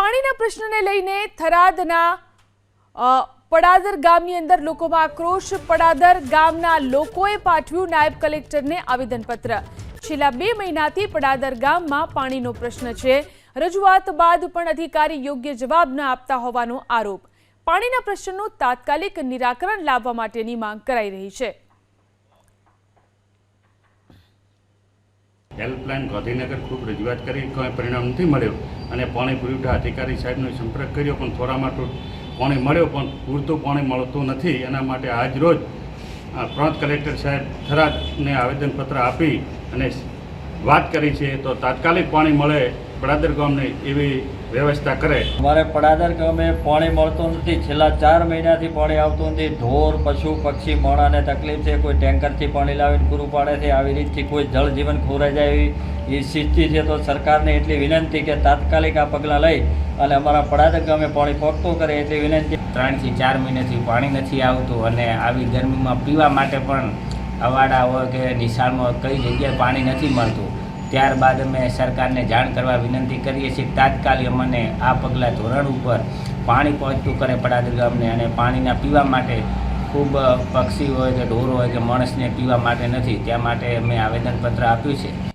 પાણીના પ્રશ્નને લઈને થરાદના પડાદર ગામની અંદર લોકોમાં આક્રોશ. પડાદર ગામના લોકોએ પાઠવ્યું નાયબ કલેક્ટરને આવેદનપત્ર. છેલ્લા બે મહિનાથી પડાદર ગામમાં પાણીનો પ્રશ્ન છે. રજૂઆત બાદ પણ અધિકારી યોગ્ય જવાબ ન આપતા હોવાનો આરોપ. પાણીના પ્રશ્નનું તાત્કાલિક નિરાકરણ લાવવા માટેની માંગ કરાઈ રહી છે. હેલ્પલાઇન ગાંધીનગર ખૂબ રજૂઆત કરી, કોઈ પરિણામ નથી મળ્યું. અને પાણી પુરવઠા અધિકારી સાહેબનો સંપર્ક કર્યો, પણ થોડામાં પાણી મળ્યો, પણ પૂરતું પાણી મળતું નથી. એના માટે આજ રોજ પ્રાંત કલેક્ટર સાહેબ થરાદને આવેદનપત્ર આપી અને વાત કરી છે, તો તાત્કાલિક પાણી મળે બળાદર ગામને એવી વ્યવસ્થા કરે. અમારે પડાદર ગામે પાણી મળતું નથી. છેલ્લા ચાર મહિનાથી પાણી આવતું નથી. ઢોર પશુ પક્ષી મોણાને તકલીફ છે. કોઈ ટેન્કરથી પાણી લાવીને પૂરું પાડે છે. આવી રીતથી કોઈ જળ જીવન ખોરાઈ જાય એવી એ સ્થિતિ છે. તો સરકારને એટલી વિનંતી કે તાત્કાલિક આ પગલાં લઈ અને અમારા પડાદર ગામે પાણી પહોંચતું કરે એટલી વિનંતી. ત્રણથી ચાર મહિનાથી પાણી નથી આવતું અને આવી ગરમીમાં પીવા માટે પણ અવાડા હોય કે નિશાળમાં કઈ જગ્યાએ પાણી નથી મળતું. ત્યારબાદ અમે સરકારને જાણ કરવા વિનંતી કરીએ છીએ. તાત્કાલિક અમને આ પગલાં ધોરણ ઉપર પાણી પહોંચતું કરે પડાદર ગામને અને પાણીના પીવા માટે ખૂબ પક્ષી હોય કે ઢોર હોય કે માણસને પીવા માટે નથી. ત્યાં માટે અમે આવેદનપત્ર આપ્યું છે.